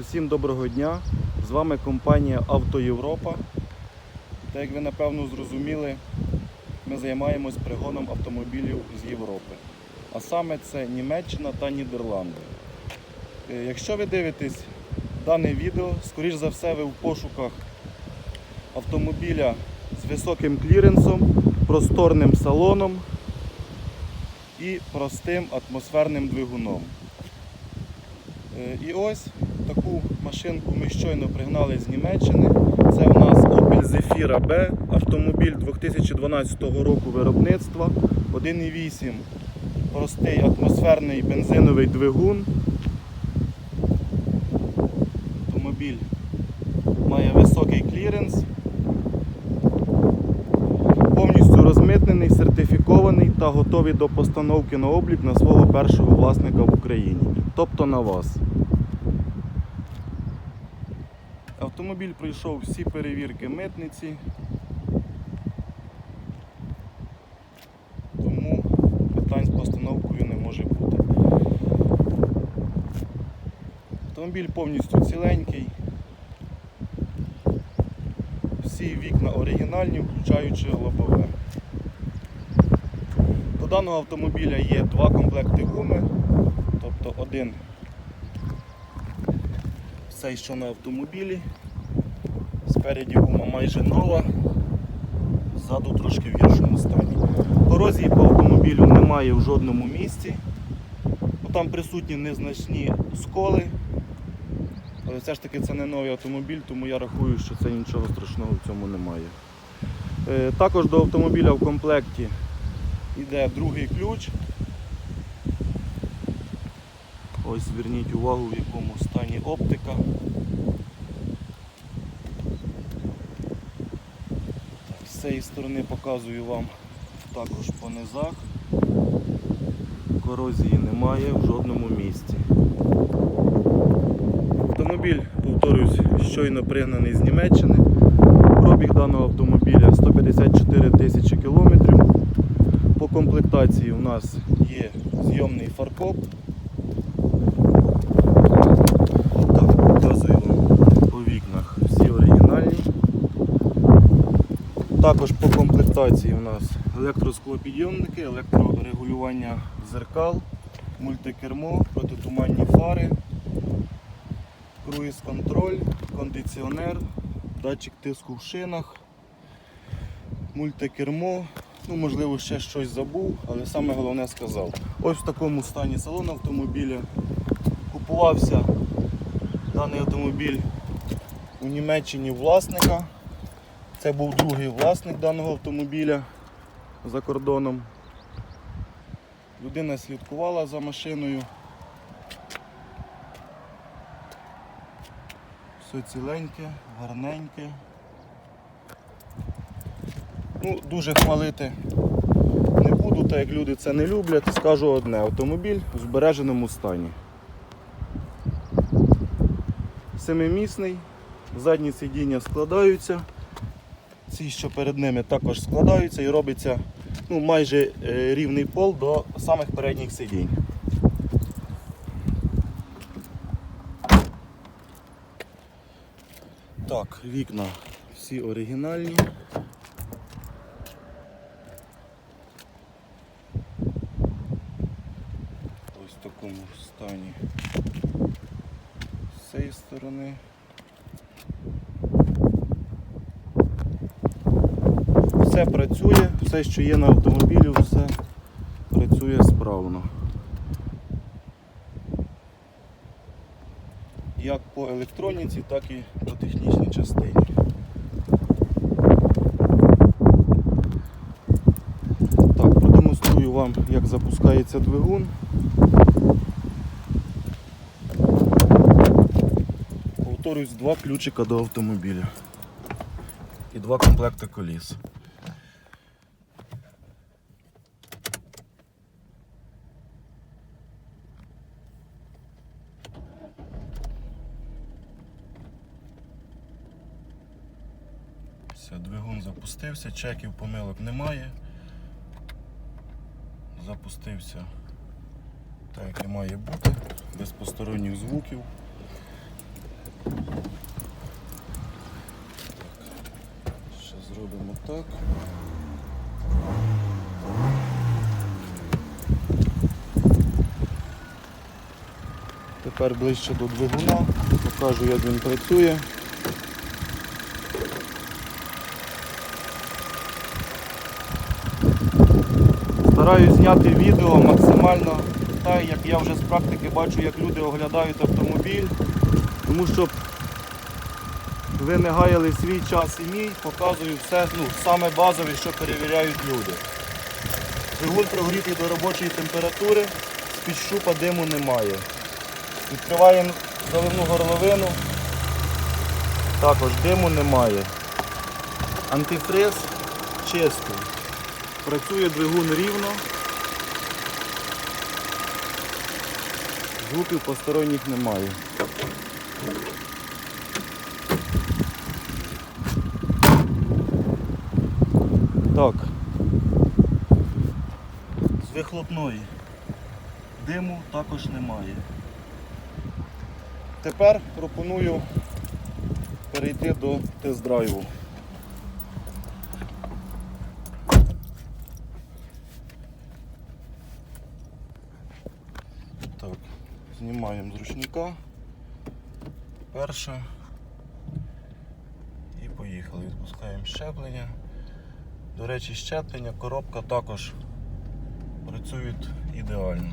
Усім доброго дня! З вами компанія Авто. Та як ви напевно зрозуміли, ми займаємось пригоном автомобілів з Європи. А саме це Німеччина та Нідерланди. Е, Якщо ви дивитесь дане відео, скоріш за все ви в пошуках автомобіля з високим кліренсом, просторним салоном і простим атмосферним двигуном. Е, І ось таку машинку ми щойно пригнали з Німеччини. Це в нас Opel Zafira B, автомобіль 2012 року виробництва, 1,8 простий атмосферний бензиновий двигун. Автомобіль має високий кліренс, повністю розмитнений, сертифікований та готовий до постановки на облік на свого першого власника в Україні, тобто на вас. Автомобіль пройшов всі перевірки митниці, тому питань з постановкою не може бути. Автомобіль повністю ціленький. Всі вікна оригінальні, включаючи лобове. До даного автомобіля є два комплекти гуми, тобто один цей, що на автомобілі. Спереді гума майже нова, ззаду трошки в гіршому стані. Корозії по автомобілю немає в жодному місці. Там присутні незначні сколи. Але все ж таки це не новий автомобіль, тому я рахую, що це нічого страшного в цьому немає. Е, Також до автомобіля в комплекті йде другий ключ. Ось зверніть увагу, в якому стані оптика. Так, з цієї сторони показую вам також по низах. Корозії немає в жодному місці. Автомобіль, повторюсь, щойно пригнаний з Німеччини. Пробіг даного автомобіля 154 тисячі кілометрів. По комплектації у нас є зйомний фаркоп. Так, показую вам по вікнах всі оригінальні. Також по комплектації у нас електросклопідйомники, електрорегулювання зеркал, мультикермо, протитуманні фари, круїз-контроль, кондиціонер, датчик тиску в шинах, мультикермо. Ну, можливо, ще щось забув, але саме головне сказав. Ось в такому стані салон автомобіля. Купувався даний автомобіль у Німеччині власника. Це був другий власник даного автомобіля за кордоном. Людина слідкувала за машиною. Все ціленьке, гарненьке. Ну, дуже хвалити не буду, так як люди це не люблять. Скажу одне, автомобіль в збереженому стані. Семимісний, задні сидіння складаються, ці, що перед ними, також складаються і робиться ну, майже е, рівний пол до самих передніх сидінь. Так, вікна всі оригінальні. Ось в такому стані з цієї сторони. Все працює, все, що є на автомобілі, все працює справно. Як по електроніці, так і по технічній частині. Так, продемонструю вам, як запускається двигун. Повторюсь, два ключика до автомобіля і два комплекти коліс. Все, двигун запустився, чеків помилок немає. Запустився так, як і має бути, без посторонніх звуків. Ще зробимо так. Тепер ближче до двигуна, покажу, як він працює. Стараюсь зняти відео максимально так, як я вже з практики бачу, як люди оглядають автомобіль. Тому що ви не гаяли свій час і мій, показую все, ну, саме базове, що перевіряють люди. Двигун прогрітий до робочої температури, з-під щупа диму немає. Відкриваємо заливну горловину, також диму немає. Антифриз чистий. Працює двигун рівно. Звуків посторонніх немає. Так. З вихлопної диму також немає. Тепер пропоную перейти до тест-драйву. Знімаємо з ручника. Перше. І поїхали. Відпускаємо щеплення. До речі, щеплення, коробка також працюють ідеально.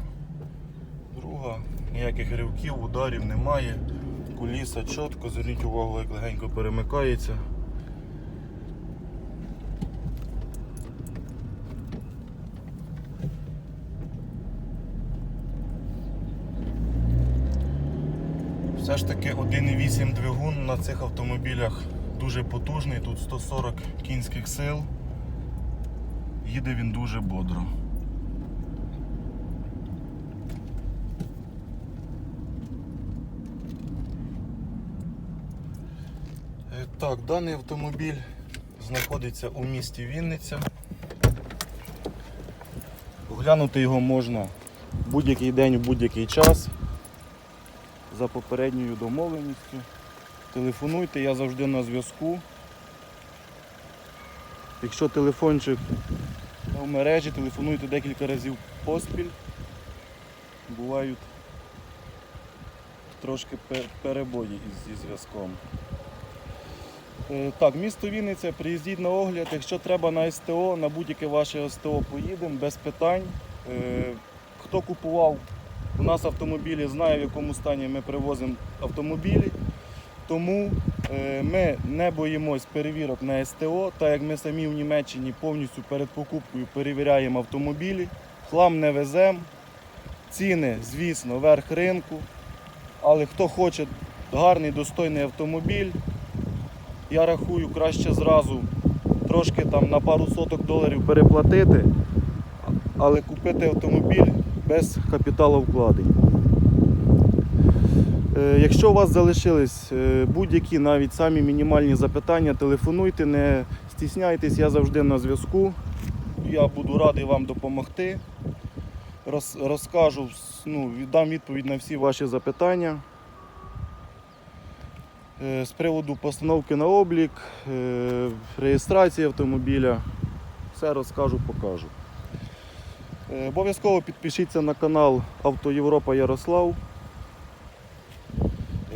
Друга, ніяких ривків, ударів немає. Куліса чітко, зверніть увагу, як легенько перемикається. Все ж таки 1,8 двигун на цих автомобілях дуже потужний, тут 140 кінських сил. Їде він дуже бодро. Е, Так, даний автомобіль знаходиться у місті Вінниця. Оглянути його можна будь-який день, в будь-який час за попередньою домовленістю. Телефонуйте, я завжди на зв'язку. Якщо телефончик в мережі, телефонуйте декілька разів поспіль. Бувають трошки перебої зі зв'язком. Е, Так, місто Вінниця, приїздіть на огляд. Якщо треба на СТО, на будь-яке ваше СТО поїдемо без питань. Е, Хто купував у нас автомобілі, знає в якому стані ми привозимо автомобілі. Тому е, ми не боїмось перевірок на СТО, так як ми самі в Німеччині повністю перед покупкою перевіряємо автомобілі, хлам не веземо, ціни, звісно, верх ринку. Але хто хоче гарний, достойний автомобіль, я рахую краще зразу трошки там на пару соток доларів переплатити, але купити автомобіль без капіталовкладень. Е, Якщо у вас залишились е, будь-які навіть самі мінімальні запитання, телефонуйте, не стісняйтесь, я завжди на зв'язку. Я буду радий вам допомогти. Роз, розкажу, ну, віддам відповідь на всі ваші запитання. Е, З приводу постановки на облік, реєстрації автомобіля, все розкажу, покажу. Е, Обов'язково підпишіться на канал Авто Європа Ярослав.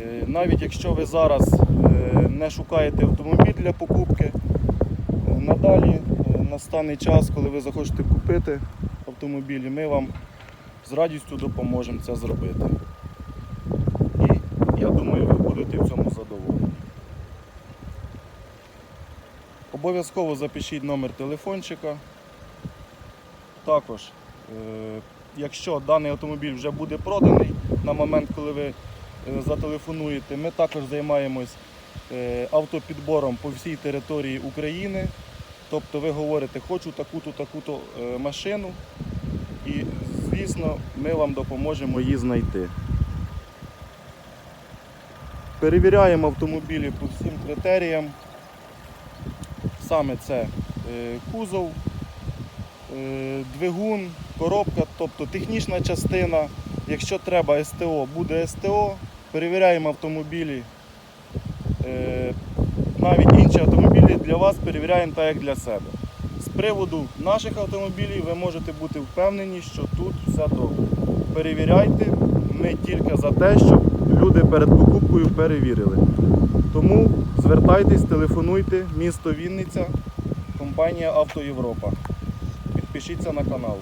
Е, Навіть якщо ви зараз е, не шукаєте автомобіль для покупки, надалі настане час, коли ви захочете купити автомобіль, і ми вам з радістю допоможемо це зробити. І я думаю, ви будете в цьому задоволені. Обов'язково запишіть номер телефончика. Також, якщо даний автомобіль вже буде проданий на момент, коли ви е, зателефонуєте, ми також займаємось е, автопідбором по всій території України. Тобто ви говорите, хочу таку-то, таку-то е, машину, і, звісно, ми вам допоможемо її знайти. Перевіряємо автомобілі по всім критеріям. Саме це е, кузов, е, двигун, коробка, тобто технічна частина. Якщо треба СТО, буде СТО. Перевіряємо автомобілі е, навіть інші автомобілі для вас перевіряємо так, як для себе. З приводу наших автомобілів ви можете бути впевнені, що тут все добре. Перевіряйте, ми тільки за те, щоб люди перед покупкою перевірили. Тому звертайтесь, телефонуйте, місто Вінниця, компанія Авто Європа. Підпишіться на канал.